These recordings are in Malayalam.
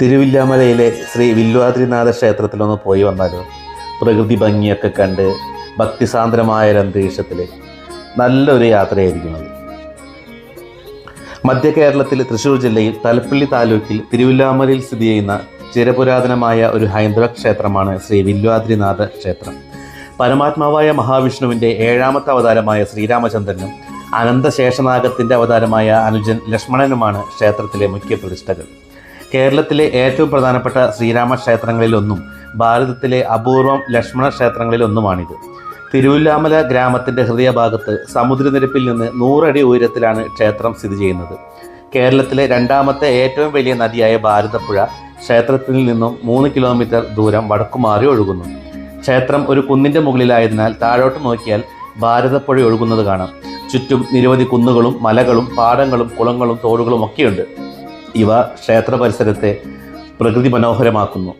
തിരുവില്ലാമലയിലെ ശ്രീ വില്വാദ്രിനാഥ ക്ഷേത്രത്തിലൊന്ന് പോയി വന്നാലോ പ്രകൃതി ഭംഗിയൊക്കെ കണ്ട് ഭക്തിസാന്ദ്രമായ ഒരു അന്തരീക്ഷത്തിൽ നല്ലൊരു യാത്രയായിരിക്കും അത്. മധ്യ കേരളത്തിൽ തൃശ്ശൂർ ജില്ലയിൽ തലപ്പള്ളി താലൂക്കിൽ തിരുവില്ലാമലയിൽ സ്ഥിതി ചെയ്യുന്ന ചിരപുരാതനമായ ഒരു ഹൈന്ദവ ക്ഷേത്രമാണ് ശ്രീ വില്വാദ്രിനാഥ ക്ഷേത്രം. പരമാത്മാവായ മഹാവിഷ്ണുവിന്റെ ഏഴാമത്തെ അവതാരമായ ശ്രീരാമചന്ദ്രനും അനന്തശേഷനാഗത്തിന്റെ അവതാരമായ അനുജൻ ലക്ഷ്മണനുമാണ് ക്ഷേത്രത്തിലെ മുഖ്യ പ്രതിഷ്ഠകൾ. കേരളത്തിലെ ഏറ്റവും പ്രധാനപ്പെട്ട ശ്രീരാമ ക്ഷേത്രങ്ങളിലൊന്നും ഭാരതത്തിലെ അപൂർവം ലക്ഷ്മണ ക്ഷേത്രങ്ങളിലൊന്നുമാണിത്. തിരുവില്ലാമല ഗ്രാമത്തിന്റെ ഹൃദയഭാഗത്ത് സമുദ്രനിരപ്പിൽ നിന്ന് നൂറടി ഉയരത്തിലാണ് ക്ഷേത്രം സ്ഥിതി ചെയ്യുന്നത്. കേരളത്തിലെ രണ്ടാമത്തെ ഏറ്റവും വലിയ നദിയായ ഭാരതപ്പുഴ ക്ഷേത്രത്തിൽ നിന്നും മൂന്ന് കിലോമീറ്റർ ദൂരം വടക്കുമാറി ഒഴുകുന്നു. ക്ഷേത്രം ഒരു കുന്നിന്റെ മുകളിലായതിനാൽ താഴോട്ട് നോക്കിയാൽ ഭാരതപ്പുഴ ഒഴുകുന്നത് കാണാം. ചുറ്റും നിരവധി കുന്നുകളും മലകളും പാടങ്ങളും കുളങ്ങളും തോടുകളും ഒക്കെയുണ്ട്. ഇവ ക്ഷേത്ര പരിസരത്തെ പ്രകൃതി മനോഹരമാക്കുന്നു.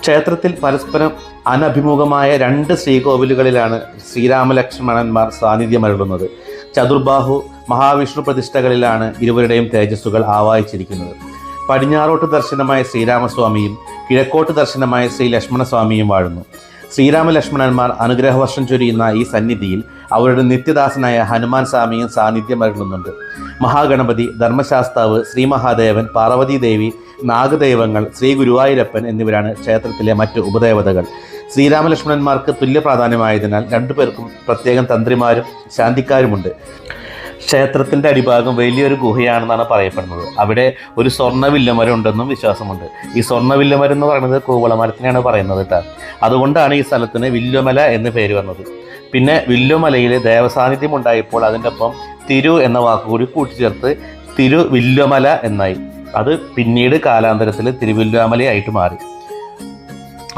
ക്ഷേത്രത്തിൽ പരസ്പരം അനഭിമുഖമായ രണ്ട് ശ്രീകോവിലുകളിലാണ് ശ്രീരാമലക്ഷ്മണന്മാർ സാന്നിധ്യമരുളുന്നത്. ചതുർബാഹു മഹാവിഷ്ണു പ്രതിഷ്ഠകളിലാണ് ഇരുവരുടെയും തേജസ്സുകൾ ആവാഹിച്ചിരിക്കുന്നത്. പടിഞ്ഞാറോട്ട് ദർശനമായ ശ്രീരാമസ്വാമിയും കിഴക്കോട്ട് ദർശനമായ ശ്രീ ലക്ഷ്മണസ്വാമിയും വാഴുന്നു. ശ്രീരാമലക്ഷ്മണന്മാർ അനുഗ്രഹവർഷം ചൊരിയുന്ന ഈ സന്നിധിയിൽ അവരുടെ നിത്യദാസനായ ഹനുമാൻ സ്വാമിയും സാന്നിധ്യം അരുളുന്നുണ്ട് മഹാഗണപതി ധർമ്മശാസ്താവ് ശ്രീ മഹാദേവൻ പാർവതീദേവി നാഗദൈവങ്ങൾ ശ്രീ ഗുരുവായൂരപ്പൻ എന്നിവരാണ് ക്ഷേത്രത്തിലെ മറ്റ് ഉപദേവതകൾ. ശ്രീരാമലക്ഷ്മണന്മാർക്ക് തുല്യ പ്രാധാന്യമായതിനാൽ രണ്ടുപേർക്കും പ്രത്യേകം തന്ത്രിമാരും ശാന്തിക്കാരുമുണ്ട്. ക്ഷേത്രത്തിന്റെ അടിഭാഗം വലിയൊരു ഗുഹയാണെന്നാണ് പറയപ്പെടുന്നത്. അവിടെ ഒരു സ്വർണവില്ലമരം ഉണ്ടെന്നും വിശ്വാസമുണ്ട്. ഈ സ്വർണവില്ലമരം എന്ന് പറയുന്നത് കൂവളമരത്തിനെയാണ് പറയുന്നത് കേട്ടോ. അതുകൊണ്ടാണ് ഈ സ്ഥലത്തിന് വില്ലുമല എന്ന് പേര് വന്നത്. പിന്നെ വില്ലുമലയിൽ ദേവസാന്നിധ്യം ഉണ്ടായപ്പോൾ അതിന്റെ ഒപ്പം തിരു എന്ന വാക്കുകൂടി കൂട്ടിച്ചേർത്ത് തിരുവില്ലുമല എന്നായി. അത് പിന്നീട് കാലാന്തരത്തിൽ തിരുവില്ലാമലയായിട്ട് മാറി.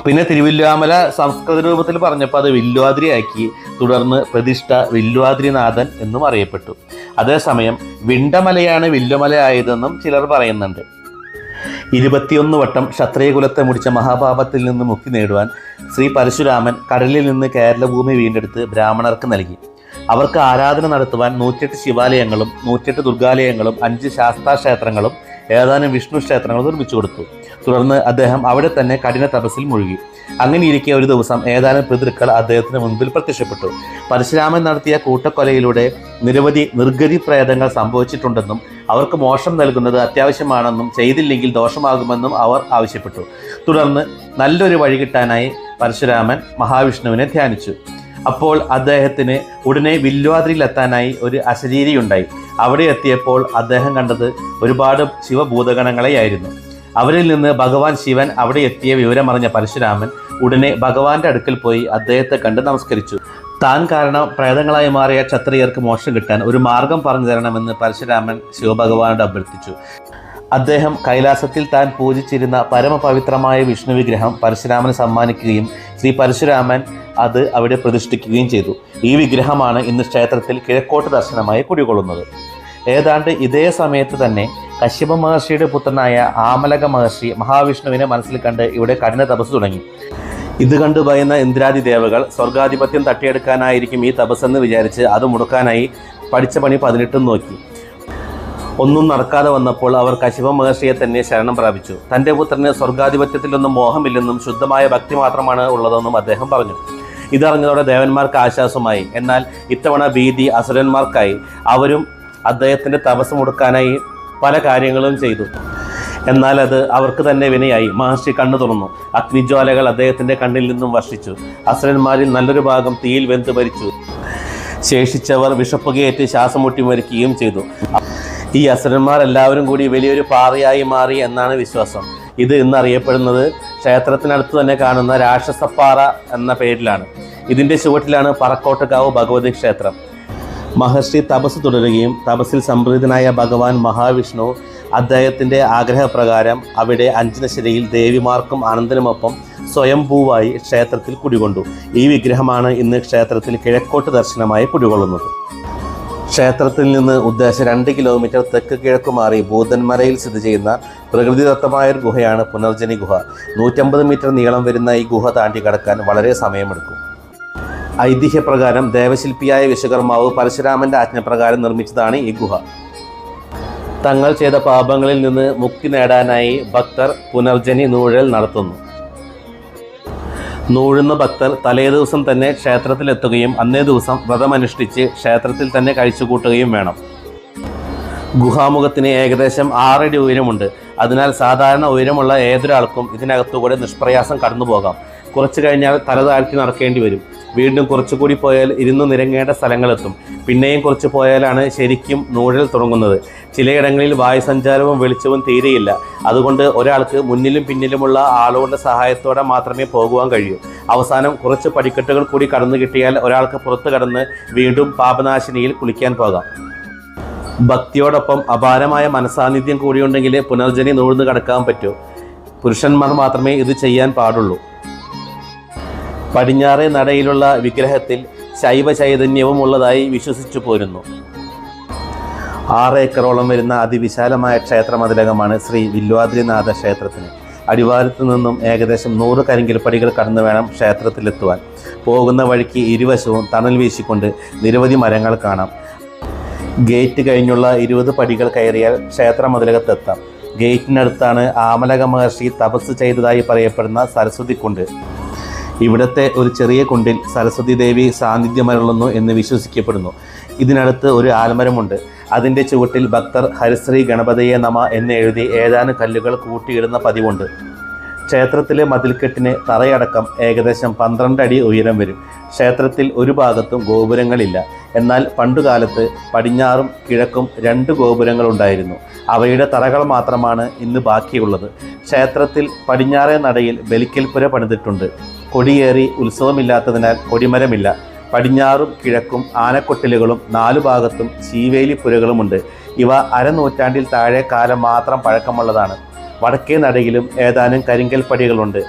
പിന്നെ തിരുവില്ലാമല സംസ്കൃത രൂപത്തിൽ പറഞ്ഞപ്പോൾ അത് വില്ലുവാതിരിയാക്കി. തുടർന്ന് പ്രതിഷ്ഠ വില്ലുവാതിരിനാഥൻ എന്നും അറിയപ്പെട്ടു. അതേസമയം വിണ്ടമലയാണ് വില്ലുമല ആയതെന്നും ചിലർ പറയുന്നുണ്ട്. ഇരുപത്തിയൊന്ന് വട്ടം ക്ഷത്രിയകുലത്തെ മുടിച്ച മഹാപാപത്തിൽ നിന്ന് മുക്തി നേടുവാൻ ശ്രീ പരശുരാമൻ കടലിൽ നിന്ന് കേരളഭൂമി വീണ്ടെടുത്ത് ബ്രാഹ്മണർക്ക് നൽകി. അവർക്ക് ആരാധന നടത്തുവാൻ നൂറ്റെട്ട് ശിവാലയങ്ങളും നൂറ്റെട്ട് ദുർഗാലയങ്ങളും അഞ്ച് ശാസ്താക്ഷേത്രങ്ങളും ഏതാനും വിഷ്ണു ക്ഷേത്രങ്ങളും നിർമ്മിച്ചു കൊടുത്തു. തുടർന്ന് അദ്ദേഹം അവിടെ തന്നെ കഠിന തപസ്സിൽ മുഴുകി. അങ്ങനെ ഇരിക്കെ ഒരു ദിവസം ഏതാനും പിതൃക്കൾ അദ്ദേഹത്തിന് മുൻപിൽ പ്രത്യക്ഷപ്പെട്ടു. പരശുരാമൻ നടത്തിയ കൂട്ടക്കൊലയിലൂടെ നിരവധി നിർഗതി പ്രേതങ്ങൾ സംഭവിച്ചിട്ടുണ്ടെന്നും അവർക്ക് മോഷം നൽകുന്നത് അത്യാവശ്യമാണെന്നും ചെയ്തില്ലെങ്കിൽ ദോഷമാകുമെന്നും അവർ ആവശ്യപ്പെട്ടു. തുടർന്ന് നല്ലൊരു വഴി കിട്ടാനായി പരശുരാമൻ മഹാവിഷ്ണുവിനെ ധ്യാനിച്ചു. അപ്പോൾ അദ്ദേഹത്തിന് ഉടനെ വില്വാദ്രിയിലെത്താനായി ഒരു അശരീരിയുണ്ടായി. അവിടെ എത്തിയപ്പോൾ അദ്ദേഹം കണ്ടത് ഒരുപാട് ശിവഭൂതഗണങ്ങളെയായിരുന്നു. അവരിൽ നിന്ന് ഭഗവാൻ ശിവൻ അവിടെ എത്തിയ വിവരമറിഞ്ഞ പരശുരാമൻ ഉടനെ ഭഗവാന്റെ അടുക്കൽ പോയി അദ്ദേഹത്തെ കണ്ട് നമസ്കരിച്ചു. താൻ കാരണം പ്രേതങ്ങളായി മാറിയ ക്ഷത്രിയർക്ക് മോക്ഷം കിട്ടാൻ ഒരു മാർഗം പറഞ്ഞു തരണമെന്ന് പരശുരാമൻ ശിവഭഗവാനോട് അഭ്യർത്ഥിച്ചു. അദ്ദേഹം കൈലാസത്തിൽ താൻ പൂജിച്ചിരുന്ന പരമപവിത്രമായ വിഷ്ണു വിഗ്രഹം പരശുരാമന് സമ്മാനിക്കുകയും ശ്രീ പരശുരാമൻ അത് അവിടെ പ്രതിഷ്ഠിക്കുകയും ചെയ്തു. ഈ വിഗ്രഹമാണ് ഇന്ന് ക്ഷേത്രത്തിൽ കിഴക്കോട്ട് ദർശനമായി കുടികൊള്ളുന്നത്. ഏതാണ്ട് ഇതേ സമയത്ത് തന്നെ കശ്യപ മഹർഷിയുടെ പുത്രനായ ആമലക മഹർഷി മഹാവിഷ്ണുവിനെ മനസ്സിൽ കണ്ട് ഇവിടെ കഠിന തപസ് തുടങ്ങി. ഇത് കണ്ട് ഭയന്ന ഇന്ദ്രാദി ദേവകൾ സ്വർഗാധിപത്യം തട്ടിയെടുക്കാനായിരിക്കും ഈ തപസ്സെന്ന് വിചാരിച്ച് അത് മുടക്കാനായി പഠിച്ച പണി പതിനെട്ടും നോക്കി. ഒന്നും നടക്കാതെ വന്നപ്പോൾ അവർ കശിപ മഹർഷിയെ തന്നെ ശരണം പ്രാപിച്ചു. തന്റെ പുത്രന് സ്വർഗാധിപത്യത്തിലൊന്നും മോഹമില്ലെന്നും ശുദ്ധമായ ഭക്തി മാത്രമാണ് ഉള്ളതെന്നും അദ്ദേഹം പറഞ്ഞു. ഇതറിഞ്ഞതോടെ ദേവന്മാർക്ക് ആശ്വാസമായി. എന്നാൽ ഇത്തവണ ഭീതി അസുരന്മാർക്കായി. അവരും അദ്ദേഹത്തിന്റെ തപസ് മുടക്കാനായി പല കാര്യങ്ങളും ചെയ്തു. എന്നാൽ അത് അവർക്ക് തന്നെ വിനയായി. മഹർഷി കണ്ണു തുറന്നു. അഗ്നിജ്വാലകൾ അദ്ദേഹത്തിന്റെ കണ്ണിൽ നിന്നും വർഷിച്ചു. അസുരന്മാരിൽ നല്ലൊരു ഭാഗം തീയിൽ വെന്ത് മരിച്ചു. ശേഷിച്ചവർ വിഷപ്പുകയേറ്റ് ശ്വാസം മുട്ടി മരിക്കുകയും ചെയ്തു. ഈ അസുരന്മാർ എല്ലാവരും കൂടി വലിയൊരു പാറയായി മാറി എന്നാണ് വിശ്വാസം. ഇത് ഇന്ന് അറിയപ്പെടുന്നത് ക്ഷേത്രത്തിനടുത്ത് തന്നെ കാണുന്ന രാക്ഷസപ്പാറ എന്ന പേരിലാണ്. ഇതിന്റെ ചുവട്ടിലാണ് പറക്കോട്ടുകാവ് ഭഗവതി ക്ഷേത്രം. മഹർഷി തപസ് തുടരുകയും തപസ്സിൽ സംപ്രീതനായ ഭഗവാൻ മഹാവിഷ്ണു അദ്ദേഹത്തിന്റെ ആഗ്രഹപ്രകാരം അവിടെ അഞ്ചനശ്ശേരിയിൽ ദേവിമാർക്കും ആനന്ദനുമൊപ്പം സ്വയംഭൂവായി ക്ഷേത്രത്തിൽ കുടികൊണ്ടു. ഈ വിഗ്രഹമാണ് ഇന്ന് ക്ഷേത്രത്തിൽ കിഴക്കോട്ട് ദർശനമായി കുടികൊള്ളുന്നത്. ക്ഷേത്രത്തിൽ നിന്ന് ഉദ്ദേശം രണ്ട് കിലോമീറ്റർ തെക്ക് കിഴക്ക് മാറി ഭൂതന്മരയിൽ സ്ഥിതി ചെയ്യുന്ന പ്രകൃതിദത്തമായ ഒരു ഗുഹയാണ് പുനർജനി ഗുഹ. നൂറ്റമ്പത് മീറ്റർ നീളം വരുന്ന ഈ ഗുഹ താണ്ടി കടക്കാൻ വളരെ സമയമെടുക്കും. ഐതിഹ്യപ്രകാരം ദേവശില്പിയായ വിശ്വകർമാവ് പരശുരാമന്റെ ആജ്ഞപ്രകാരം നിർമ്മിച്ചതാണ് ഈ ഗുഹ. തങ്ങൾ ചെയ്ത പാപങ്ങളിൽ നിന്ന് മുക്തി നേടാനായി ഭക്തർ പുനർജനി നൂഴൽ നടത്തുന്നു. നൂഴുന്ന ഭക്തർ തലേ ദിവസം തന്നെ ക്ഷേത്രത്തിലെത്തുകയും അന്നേ ദിവസം വ്രതമനുഷ്ഠിച്ച് ക്ഷേത്രത്തിൽ തന്നെ കഴിച്ചുകൂട്ടുകയും വേണം. ഗുഹാമുഖത്തിന് ഏകദേശം ആറടി ഉയരമുണ്ട്. അതിനാൽ സാധാരണ ഉയരമുള്ള ഏതൊരാൾക്കും ഇതിനകത്തുകൂടെ നിഷ്പ്രയാസം കടന്നു പോകാം കുറച്ചു കഴിഞ്ഞാൽ തല താഴ്ത്തി നടക്കേണ്ടി വരും. വീണ്ടും കുറച്ചുകൂടി പോയാൽ ഇരുന്ന് നിരങ്ങേണ്ട സ്ഥലങ്ങളെത്തും. പിന്നെയും കുറച്ച് പോയാലാണ് ശരിക്കും നൂഴൽ തുടങ്ങുന്നത്. ചിലയിടങ്ങളിൽ വായുസഞ്ചാരവും വെളിച്ചവും തീരെയില്ല. അതുകൊണ്ട് ഒരാൾക്ക് മുന്നിലും പിന്നിലുമുള്ള ആളുകളുടെ സഹായത്തോടെ മാത്രമേ പോകുവാൻ കഴിയൂ. അവസാനം കുറച്ച് പടിക്കെട്ടുകൾ കൂടി കടന്നു കിട്ടിയാൽ ഒരാൾക്ക് പുറത്തു കടന്ന് വീണ്ടും പാപനാശിനിയിൽ കുളിക്കാൻ പോകാം. ഭക്തിയോടൊപ്പം അപാരമായ മനസാന്നിധ്യം കൂടിയുണ്ടെങ്കിൽ പുനർജനി നൂഴ്ന്നു കടക്കാൻ പറ്റൂ. പുരുഷന്മാർ മാത്രമേ ഇത് ചെയ്യാൻ പാടുള്ളൂ. പടിഞ്ഞാറേ നടയിലുള്ള വിഗ്രഹത്തിൽ ശൈവ ചൈതന്യവും ഉള്ളതായി വിശ്വസിച്ചു പോരുന്നു. ആറ് ഏക്കറോളം വരുന്ന അതിവിശാലമായ ക്ഷേത്രമതിലകമാണ് ശ്രീ വില്വാദ്രിനാഥ ക്ഷേത്രത്തിന്. അടിവാരത്തു നിന്നും ഏകദേശം നൂറ് കരിങ്കിൽപ്പടികൾ കടന്നു വേണം ക്ഷേത്രത്തിലെത്തുവാൻ. പോകുന്ന വഴിക്ക് ഇരുവശവും തണൽ വീശിക്കൊണ്ട് നിരവധി മരങ്ങൾ കാണാം. ഗേറ്റ് കഴിഞ്ഞുള്ള ഇരുപത് പടികൾ കയറിയാൽ ക്ഷേത്ര മതിലകത്തെത്താം ഗേറ്റിനടുത്താണ് ആമലക മഹർഷി തപസ് ചെയ്തതായി പറയപ്പെടുന്ന സരസ്വതി കുണ്ട് ഇവിടുത്തെ ഒരു ചെറിയ കുണ്ടിൽ സരസ്വതി ദേവി സാന്നിധ്യമരുളുന്നു എന്ന് വിശ്വസിക്കപ്പെടുന്നു. ഇതിനടുത്ത് ഒരു ആൽമരമുണ്ട് അതിന്റെ ചുവട്ടിൽ ഭക്തർ ഹരിശ്രീ ഗണപതയെ നമ എന്ന് എഴുതി ഏതാനും കല്ലുകൾ കൂട്ടിയിടുന്ന പതിവുണ്ട്. ക്ഷേത്രത്തിലെ മതിൽക്കെട്ടിന് തറയടക്കം ഏകദേശം പന്ത്രണ്ട് അടി ഉയരം വരും. ക്ഷേത്രത്തിൽ ഒരു ഭാഗത്തും ഗോപുരങ്ങളില്ല. എന്നാൽ പണ്ടുകാലത്ത് പടിഞ്ഞാറും കിഴക്കും രണ്ട് ഗോപുരങ്ങളുണ്ടായിരുന്നു. അവയുടെ തറകൾ മാത്രമാണ് ഇന്ന് ബാക്കിയുള്ളത്. ക്ഷേത്രത്തിൽ പടിഞ്ഞാറേ നടയിൽ ബലിക്കൽപ്പുര പണിതിട്ടുണ്ട്. കൊടിയേറി ഉത്സവമില്ലാത്തതിനാൽ കൊടിമരമില്ല. പടിഞ്ഞാറും കിഴക്കും ആനക്കൊട്ടിലുകളും നാലു ഭാഗത്തും ചീവേലിപ്പുരകളുമുണ്ട്. ഇവ അരനൂറ്റാണ്ടിൽ താഴെ കാലം മാത്രം പഴക്കമുള്ളതാണ്. വടക്കേ നടയിലും ഏതാനും കരിങ്കൽപ്പടികളുണ്ട്.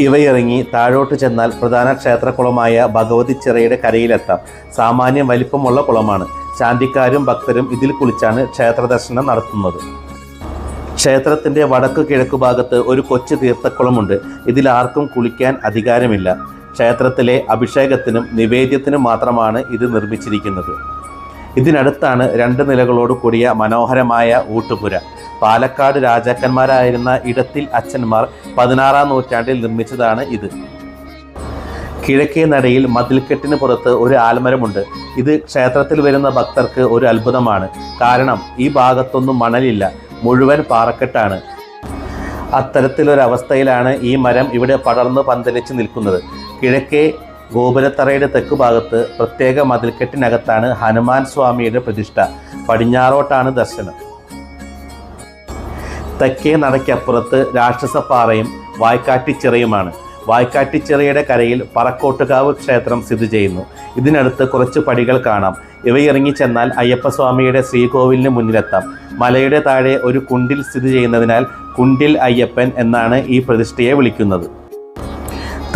ഇവയിറങ്ങി താഴോട്ട് ചെന്നാൽ പ്രധാന ക്ഷേത്രക്കുളമായ ഭഗവതി ചിറയുടെ കരയിലെത്താം. സാമാന്യം വലിപ്പമുള്ള കുളമാണ്. ശാന്തിക്കാരും ഭക്തരും ഇതിൽ കുളിച്ചാണ് ക്ഷേത്രദർശനം നടത്തുന്നത്. ക്ഷേത്രത്തിന്റെ വടക്ക് കിഴക്ക് ഭാഗത്ത് ഒരു കൊച്ചു തീർത്ഥക്കുളമുണ്ട്. ഇതിൽ ആർക്കും കുളിക്കാൻ അധികാരമില്ല. ക്ഷേത്രത്തിലെ അഭിഷേകത്തിനും നിവേദ്യത്തിനും മാത്രമാണ് ഇത് നിർമ്മിച്ചിരിക്കുന്നത്. ഇതിനടുത്താണ് രണ്ട് നിലകളോട് കൂടിയ മനോഹരമായ ഊട്ടുപുര. പാലക്കാട് രാജാക്കന്മാരായിരുന്ന ഇടത്തിൽ അച്ഛന്മാർ പതിനാറാം നൂറ്റാണ്ടിൽ നിർമ്മിച്ചതാണ് ഇത്. കിഴക്കേ നടയിൽ മതിൽക്കെട്ടിന് പുറത്ത് ഒരു ആൽമരമുണ്ട്. ഇത് ക്ഷേത്രത്തിൽ വരുന്ന ഭക്തർക്ക് ഒരു അത്ഭുതമാണ്. കാരണം ഈ ഭാഗത്തൊന്നും മണലില്ല. മുഴുവൻ പാറക്കെട്ടാണ്. അത്തരത്തിലൊരവസ്ഥയിലാണ് ഈ മരം ഇവിടെ പടർന്ന് പന്തലിച്ച് നിൽക്കുന്നത്. കിഴക്കേ ഗോപുരത്തറയുടെ തെക്ക് ഭാഗത്ത് പ്രത്യേക മതിൽക്കെട്ടിനകത്താണ് ഹനുമാൻ സ്വാമിയുടെ പ്രതിഷ്ഠ. പടിഞ്ഞാറോട്ടാണ് ദർശനം. തെക്കേ നടയ്ക്കപ്പുറത്ത് രാക്ഷസപ്പാറയും വായ്ക്കാട്ടിച്ചിറയുമാണ്. വായ്ക്കാട്ടിച്ചിറയുടെ കരയിൽ പറക്കോട്ടുകാവ് ക്ഷേത്രം സ്ഥിതി ചെയ്യുന്നു. ഇതിനടുത്ത് കുറച്ച് പടികൾ കാണാം. ഇവയിറങ്ങി ചെന്നാൽ അയ്യപ്പസ്വാമിയുടെ ശ്രീകോവിലിന് മുന്നിലെത്താം. മലയുടെ താഴെ ഒരു കുണ്ടിൽ സ്ഥിതി ചെയ്യുന്നതിനാൽ കുണ്ടിൽ അയ്യപ്പൻ എന്നാണ് ഈ പ്രതിഷ്ഠയെ വിളിക്കുന്നത്.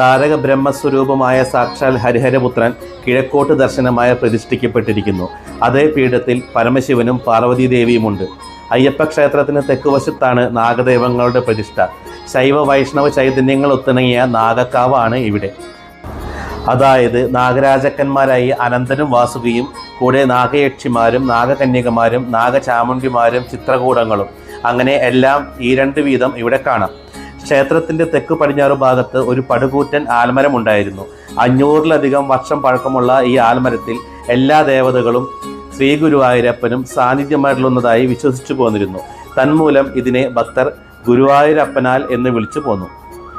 താരക ബ്രഹ്മസ്വരൂപമായ സാക്ഷാൽ ഹരിഹരപുത്രൻ കിഴക്കോട്ട് ദർശനമായ പ്രതിഷ്ഠിക്കപ്പെട്ടിരിക്കുന്നു. അതേ പീഠത്തിൽ പരമശിവനും പാർവതീദേവിയുമുണ്ട്. അയ്യപ്പ ക്ഷേത്രത്തിന് തെക്കുവശത്താണ് നാഗദേവങ്ങളുടെ പ്രതിഷ്ഠ. ശൈവ വൈഷ്ണവ ചൈതന്യങ്ങൾ ഒത്തിണങ്ങിയ നാഗക്കാവാണ് ഇവിടെ. അതായത് നാഗരാജക്കന്മാരായി അനന്തനും വാസുകിയും കൂടെ നാഗയക്ഷിമാരും നാഗകന്യകമാരും നാഗചാമുണ്ടിമാരും ചിത്രകൂടങ്ങളും. അങ്ങനെ എല്ലാം ഈ രണ്ട് വീതം ഇവിടെ കാണാം. ക്ഷേത്രത്തിന്റെ തെക്ക് പടിഞ്ഞാറ് ഭാഗത്ത് ഒരു പടുകൂറ്റൻ ആൽമരം ഉണ്ടായിരുന്നു. അഞ്ഞൂറിലധികം വർഷം പഴക്കമുള്ള ഈ ആൽമരത്തിൽ എല്ലാ ദേവതകളും ശ്രീ ഗുരുവായൂരപ്പനും സാന്നിധ്യമായിട്ടുള്ളതായി വിശ്വസിച്ചു പോന്നിരുന്നു. തന്മൂലം ഇതിനെ ഭക്തർ ഗുരുവായൂരപ്പനാൽ എന്ന് വിളിച്ചു പോന്നു.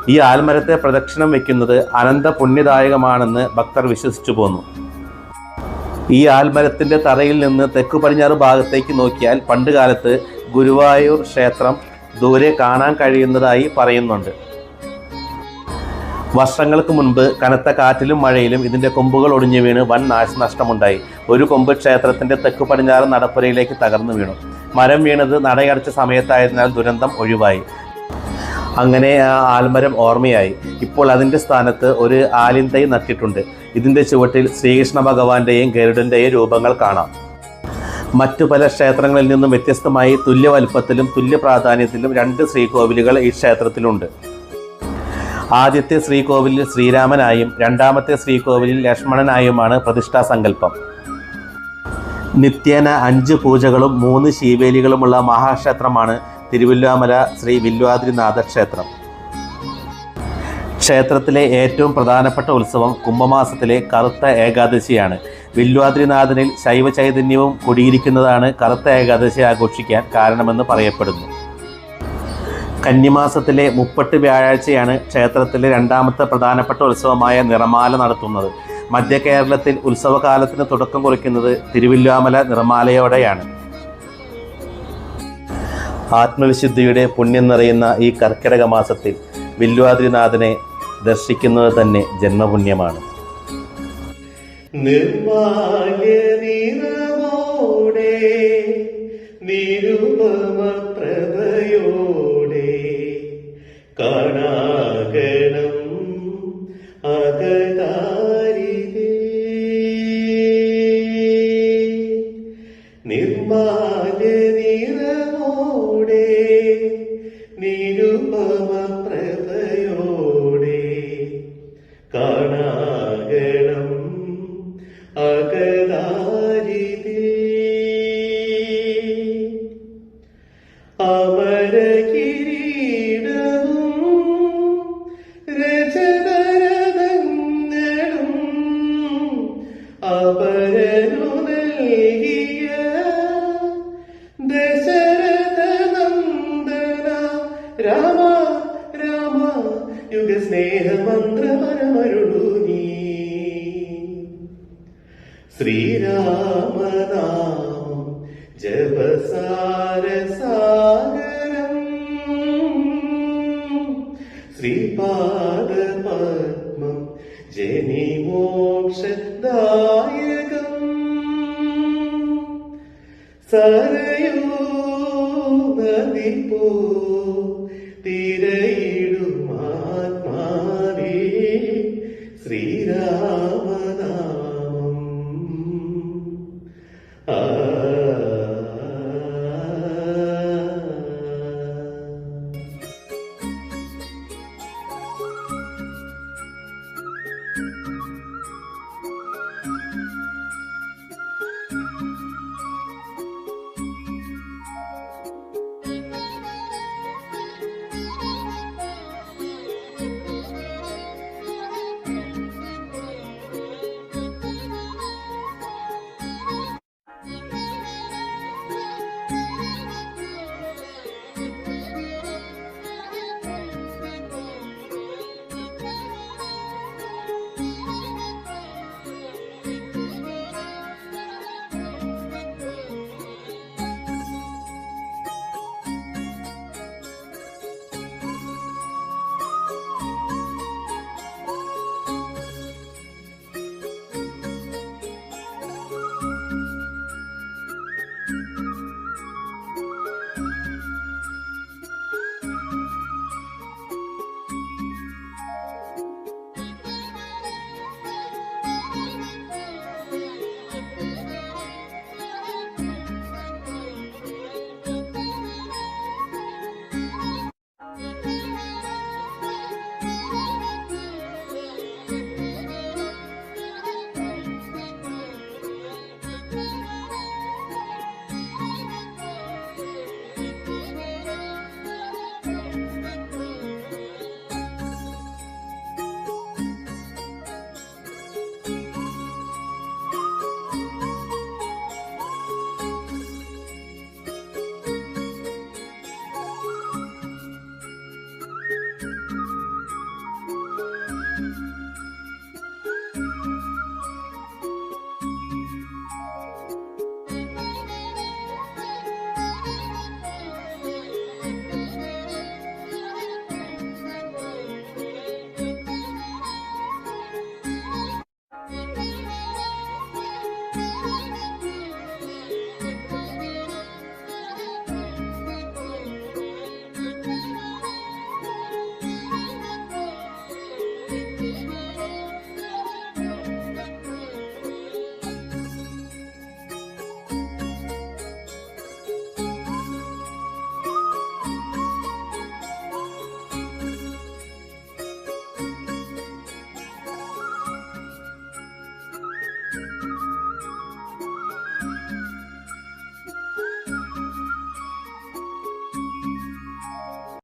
ഈ ആൽമരത്തെ പ്രദക്ഷിണം വയ്ക്കുന്നത് അനന്ത പുണ്യദായകമാണെന്ന് ഭക്തർ വിശ്വസിച്ചു പോന്നു. ഈ ആൽമരത്തിന്റെ തറയിൽ നിന്ന് തെക്കു പടിഞ്ഞാറ് ഭാഗത്തേക്ക് നോക്കിയാൽ പണ്ടുകാലത്ത് ഗുരുവായൂർ ക്ഷേത്രം ദൂരെ കാണാൻ കഴിയുന്നതായി പറയുന്നുണ്ട്. വർഷങ്ങൾക്ക് മുൻപ് കനത്ത കാറ്റിലും മഴയിലും ഇതിന്റെ കൊമ്പുകൾ ഒടിഞ്ഞു വീണ് വൻ നാശനഷ്ടമുണ്ടായി. ഒരു കൊമ്പ് ക്ഷേത്രത്തിന്റെ തെക്കു പടിഞ്ഞാറ് നടപ്പുരയിലേക്ക് തകർന്നു വീണു. മരം വീണത് നടയടച്ച സമയത്തായതിനാൽ ദുരന്തം ഒഴിവായി. അങ്ങനെ ആ ആൽമരം ഓർമ്മയായി. ഇപ്പോൾ അതിന്റെ സ്ഥാനത്ത് ഒരു ആലിന്തൈ നട്ടിട്ടുണ്ട്. ഇതിന്റെ ചുവട്ടിൽ ശ്രീകൃഷ്ണ ഭഗവാന്റെയും ഗരുഡന്റെയും രൂപങ്ങൾ കാണാം. മറ്റു പല ക്ഷേത്രങ്ങളിൽ നിന്നും വ്യത്യസ്തമായി തുല്യ വലുപ്പത്തിലും തുല്യ പ്രാധാന്യത്തിലും രണ്ട് ശ്രീകോവിലുകൾ ഈ ക്ഷേത്രത്തിലുണ്ട്. ആദ്യത്തെ ശ്രീകോവിലിൽ ശ്രീരാമനായും രണ്ടാമത്തെ ശ്രീകോവിലിൽ ലക്ഷ്മണനായുമാണ് പ്രതിഷ്ഠാ സങ്കല്പം. നിത്യേന അഞ്ച് പൂജകളും മൂന്ന് ശീവേലികളുമുള്ള മഹാക്ഷേത്രമാണ് തിരുവല്ലാമല ശ്രീ വില്വാദ്രിനാഥ ക്ഷേത്രം. ക്ഷേത്രത്തിലെ ഏറ്റവും പ്രധാനപ്പെട്ട ഉത്സവം കുംഭമാസത്തിലെ കറുത്ത ഏകാദശിയാണ്. വില്വാദ്രിനാഥനിൽ ശൈവ ചൈതന്യവും കുടിയിരിക്കുന്നതാണ് കറുത്ത ഏകാദശി ആഘോഷിക്കാൻ കാരണമെന്ന് പറയപ്പെടുന്നു. കന്നിമാസത്തിലെ മുപ്പട്ട് വ്യാഴാഴ്ചയാണ് ക്ഷേത്രത്തിലെ രണ്ടാമത്തെ പ്രധാനപ്പെട്ട ഉത്സവമായ നിറമാല നടത്തുന്നത്. മധ്യ കേരളത്തിൽ ഉത്സവകാലത്തിന് തുടക്കം കുറിക്കുന്നത് തിരുവില്ലാമല നിറമാലയോടെയാണ്. ആത്മവിശുദ്ധിയുടെ പുണ്യം നിറയുന്ന ഈ കർക്കിടക മാസത്തിൽ വില്വാദ്രിനാഥനെ ദർശിക്കുന്നത് തന്നെ ജന്മപുണ്യമാണ്. നിർമാല്യ നിറവോടെ നിരുപമ കാണാകണം ശ്രീപാദപത്മം ജനിമോക്ഷദായകം